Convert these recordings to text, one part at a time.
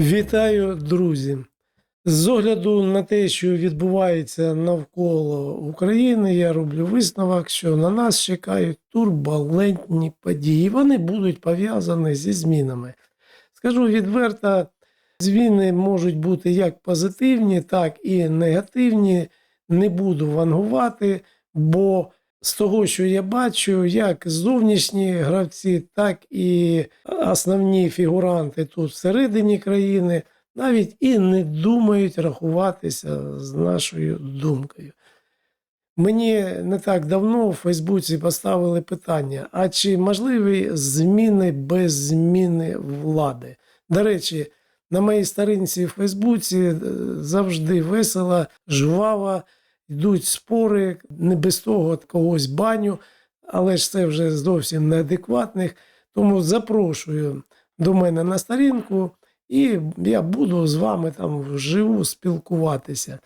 Вітаю, друзі! З огляду на те, що відбувається навколо України, я роблю висновок, що на нас чекають турбулентні події. Вони будуть пов'язані зі змінами. Скажу відверто, зміни можуть бути як позитивні, так і негативні. Не буду вангувати, бо з того, що я бачу, як зовнішні гравці, так і основні фігуранти тут всередині країни навіть і не думають рахуватися з нашою думкою. Мені не так давно в Фейсбуці поставили питання: а чи можливі зміни без зміни влади? До речі, на моїй сторінці в Фейсбуці е, завжди весело, жваво, йдуть спори, не без того когось баню, але ж це вже зовсім неадекватних. Тому запрошую до мене на сторінку, і я буду з вами там вживу спілкуватися.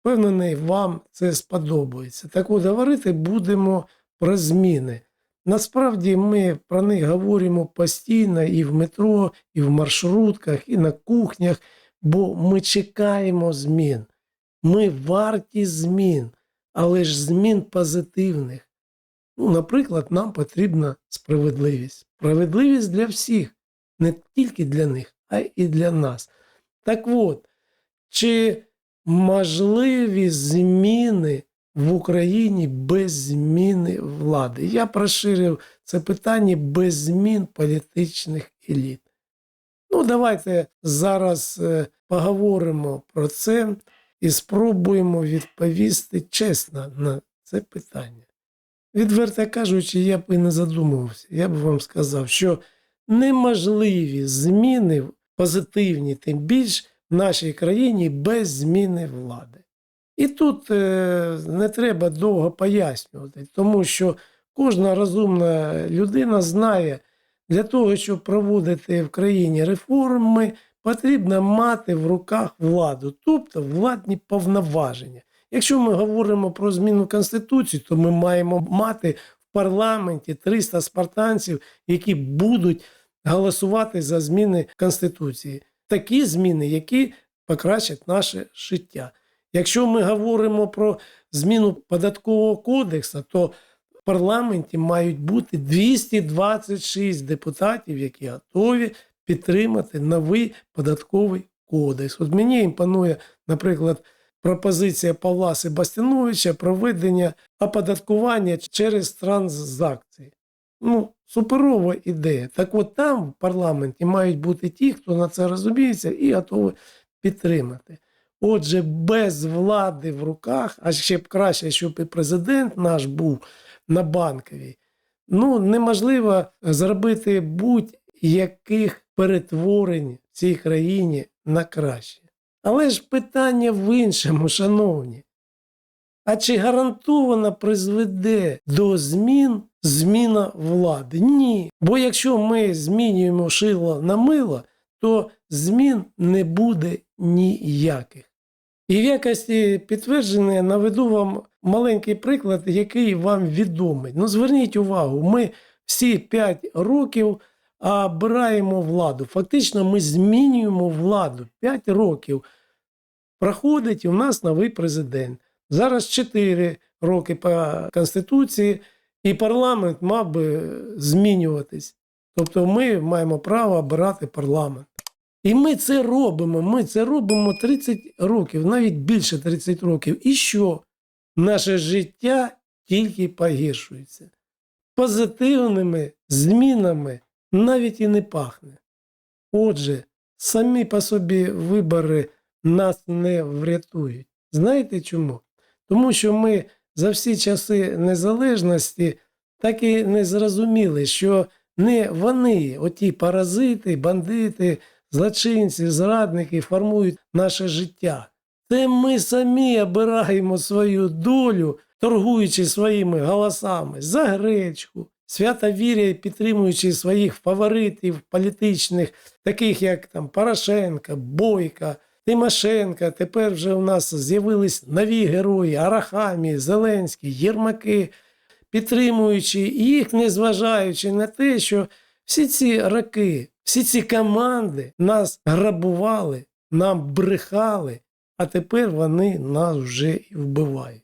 Впевнений, вам це сподобається. Так от говорити будемо про зміни. Насправді ми про них говоримо постійно і в метро, і в маршрутках, і на кухнях, бо ми чекаємо змін. Ми варті змін, але ж змін позитивних. Ну, наприклад, нам потрібна справедливість. Справедливість для всіх, не тільки для них, а і для нас. Так от, чи можливі зміни в Україні без зміни влади? Я проширив це питання без змін політичних еліт. Ну, давайте зараз е, поговоримо про це і спробуємо відповісти чесно на це питання. Відверто кажучи, я б і не задумувався. Я б вам сказав, що неможливі зміни позитивні, тим більш в нашій країні без зміни влади. І тут е, не треба довго пояснювати, тому що кожна розумна людина знає, для того, щоб проводити в країні реформи, потрібно мати в руках владу, тобто владні повноваження. Якщо ми говоримо про зміну Конституції, то ми маємо мати в парламенті 300 спартанців, які будуть голосувати за зміни Конституції. Такі зміни, які покращать наше життя. Якщо ми говоримо про зміну податкового кодексу, то в парламенті мають бути 226 депутатів, які готові підтримати новий податковий кодекс. От мені імпонує, наприклад, пропозиція Павла Себастяновича про введення оподаткування через транзакції. Ну, суперова ідея. Так от там в парламенті мають бути ті, хто на це розуміється і готові підтримати. Отже, без влади в руках, а ще б краще, щоб і президент наш був на банковій, ну неможливо зробити будь-яких перетворень в цій країні на краще. Але ж питання в іншому, шановні. А чи гарантовано призведе до змін зміна влади? Ні. Бо якщо ми змінюємо шило на мило, то змін не буде ніяких. І в якості підтвердження наведу вам маленький приклад, який вам відомий. Ну, зверніть увагу, ми всі 5 років обираємо владу. Фактично, ми змінюємо владу 5 років. Проходить і у нас новий президент. Зараз 4 роки по Конституції, і парламент мав би змінюватись. Тобто ми маємо право обирати парламент. І ми це робимо. Ми це робимо 30 років, навіть більше 30 років. І що? Наше життя тільки погіршується. Позитивними змінами навіть і не пахне. Отже, самі по собі вибори нас не врятують. Знаєте чому? Тому що ми за всі часи незалежності так і не зрозуміли, що не вони, оті паразити, бандити, злочинці, зрадники формують наше життя. Це ми самі обираємо свою долю, торгуючи своїми голосами за гречку, свято віря, підтримуючи своїх фаворитів політичних, таких як там Порошенка, Бойка, Тимошенка. Тепер вже у нас з'явились нові герої Арахамі, Зеленський, Єрмаки, підтримуючи їх, незважаючи на те, що всі ці роки Всі ці команди нас грабували, нам брехали, а тепер вони нас вже і вбивають.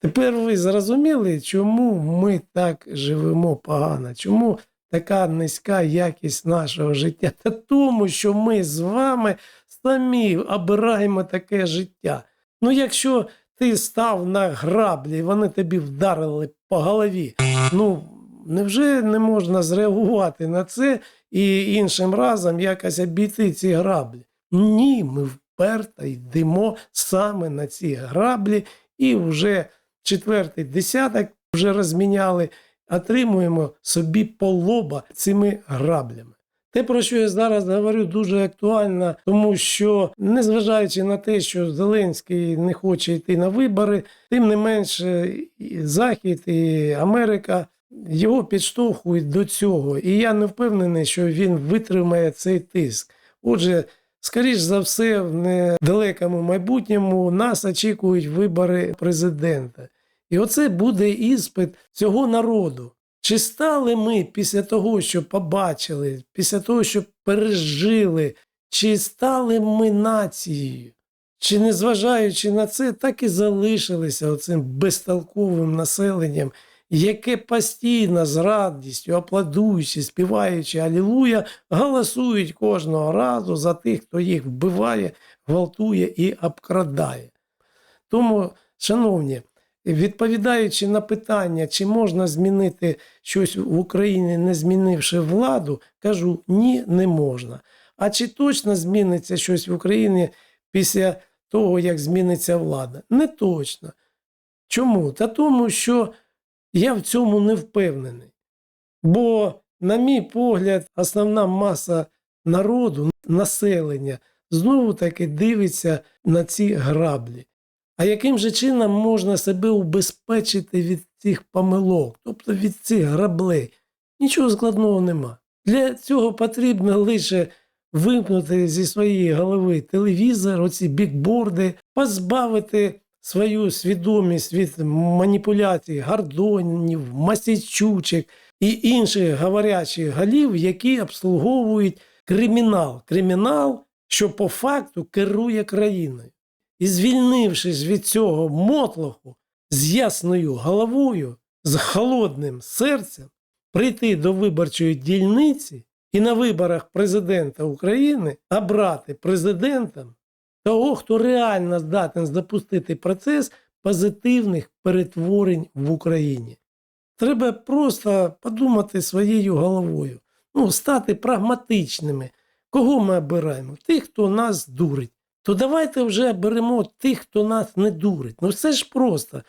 Тепер ви зрозуміли, чому ми так живемо погано, чому така низька якість нашого життя? Та тому, що ми з вами самі обираємо таке життя. Ну, якщо ти став на граблі, вони тобі вдарили по голові, ну невже не можна зреагувати на це і іншим разом якось обійти ці граблі? Ні, ми вперто йдемо саме на ці граблі і вже четвертий десяток вже розміняли, отримуємо собі полоба цими граблями. Те, про що я зараз говорю, дуже актуально, тому що, незважаючи на те, що Зеленський не хоче йти на вибори, тим не менше і Захід і Америка його підштовхують до цього. І я не впевнений, що він витримає цей тиск. Отже, скоріш за все, в недалекому майбутньому нас очікують вибори президента. І оце буде іспит цього народу. Чи стали ми після того, що побачили, після того, що пережили, чи стали ми нацією? Чи незважаючи на це, так і залишилися оцим безтолковим населенням, яке постійно з радістю, аплодуючи, співаючи Алілуя, голосують кожного разу за тих, хто їх вбиває, гвалтує і обкрадає. Тому, шановні, відповідаючи на питання, чи можна змінити щось в Україні, не змінивши владу, кажу ні, не можна. А чи точно зміниться щось в Україні після того, як зміниться влада? Не точно. Чому? Та тому, що я в цьому не впевнений. Бо, на мій погляд, основна маса народу, населення, знову таки дивиться на ці граблі. А яким же чином можна себе убезпечити від цих помилок, тобто від цих граблей? Нічого складного нема. Для цього потрібно лише вимкнути зі своєї голови телевізор, оці бікборди, позбавити свою свідомість від маніпуляцій, гардонів, масічучок і інших говорячих голів, які обслуговують кримінал. Кримінал, що по факту керує країною. І звільнившись від цього мотлоху з ясною головою, з холодним серцем, прийти до виборчої дільниці і на виборах президента України обрати президентом того, хто реально здатен запустити процес позитивних перетворень в Україні. Треба просто подумати своєю головою, ну, стати прагматичними. Кого ми обираємо? Тих, хто нас дурить. То давайте вже беремо тих, хто нас не дурить. Ну все ж просто.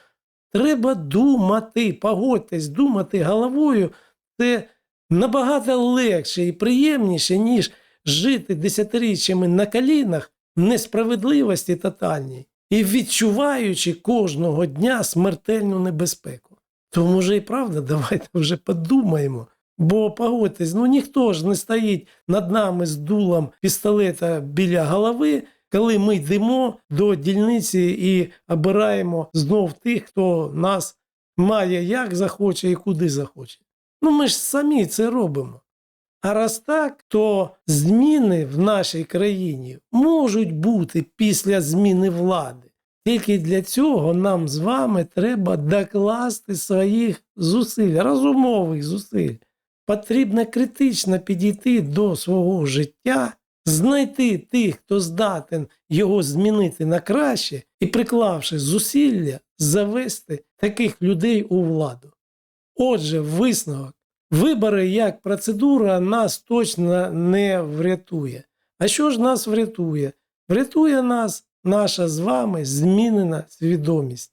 Треба думати, погодьтесь, думати головою. Це набагато легше і приємніше, ніж жити десятиріччями на колінах несправедливості тотальній і відчуваючи кожного дня смертельну небезпеку. То, може, і правда, давайте вже подумаємо. Бо погодьтесь, ну ніхто ж не стоїть над нами з дулом пістолета біля голови, коли ми йдемо до дільниці і обираємо знов тих, хто нас має як захоче і куди захоче. Ну ми ж самі це робимо. А раз так, то зміни в нашій країні можуть бути після зміни влади. Тільки для цього нам з вами треба докласти своїх зусиль, розумових зусиль. Потрібно критично підійти до свого життя, знайти тих, хто здатен його змінити на краще, і, приклавши зусилля, завести таких людей у владу. Отже, висновок. Вибори як процедура нас точно не врятує. А що ж нас врятує? Врятує нас наша з вами змінена свідомість,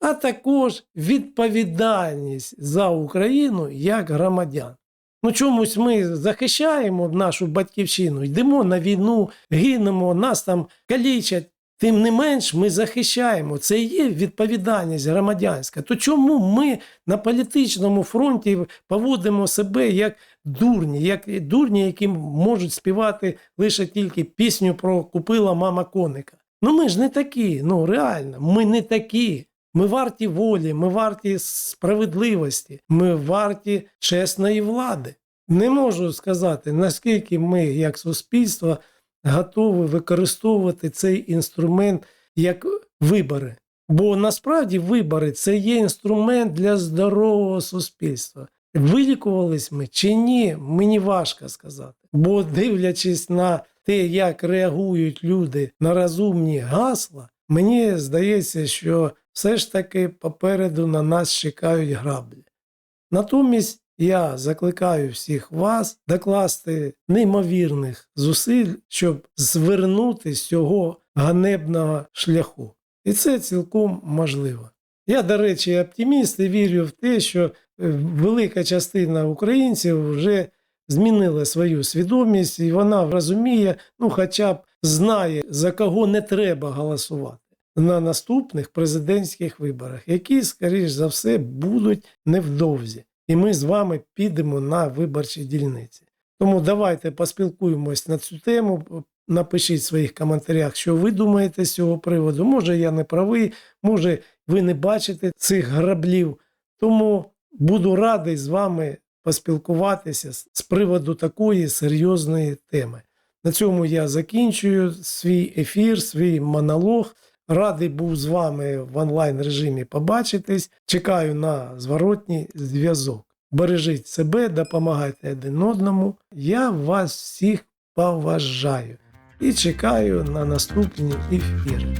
а також відповідальність за Україну як громадян. Ну, чомусь ми захищаємо нашу батьківщину, йдемо на війну, гинемо, нас там калічать. Тим не менш, ми захищаємо. Це є відповідальність громадянська. То чому ми на політичному фронті поводимо себе як дурні, як дурні, які можуть співати лише тільки пісню про купила мама коника? Ну ми ж не такі, ну реально, ми не такі. Ми варті волі, ми варті справедливості, ми варті чесної влади. Не можу сказати, наскільки ми, як суспільство, готові використовувати цей інструмент як вибори. Бо насправді вибори це є інструмент для здорового суспільства. Вилікувались ми чи ні, мені важко сказати. Бо дивлячись на те, як реагують люди на розумні гасла, мені здається, що все ж таки попереду на нас чекають граблі. Натомість я закликаю всіх вас докласти неймовірних зусиль, щоб звернути з цього ганебного шляху. І це цілком можливо. Я, до речі, оптиміст і вірю в те, що е, велика частина українців вже змінила свою свідомість, і вона розуміє, ну хоча б знає, за кого не треба голосувати на наступних президентських виборах, які, скоріш за все, будуть невдовзі. І ми з вами підемо на виборчі дільниці. Тому давайте поспілкуємось на цю тему. Напишіть в своїх коментарях, що ви думаєте з цього приводу. Може, я не правий, може, ви не бачите цих граблів. Тому буду радий з вами поспілкуватися з приводу такої серйозної теми. На цьому я закінчую свій ефір, свій монолог. Радий був з вами в онлайн режимі побачитись. Чекаю на зворотній зв'язок. Бережіть себе, допомагайте один одному. Я вас всіх поважаю і чекаю на наступні ефіри.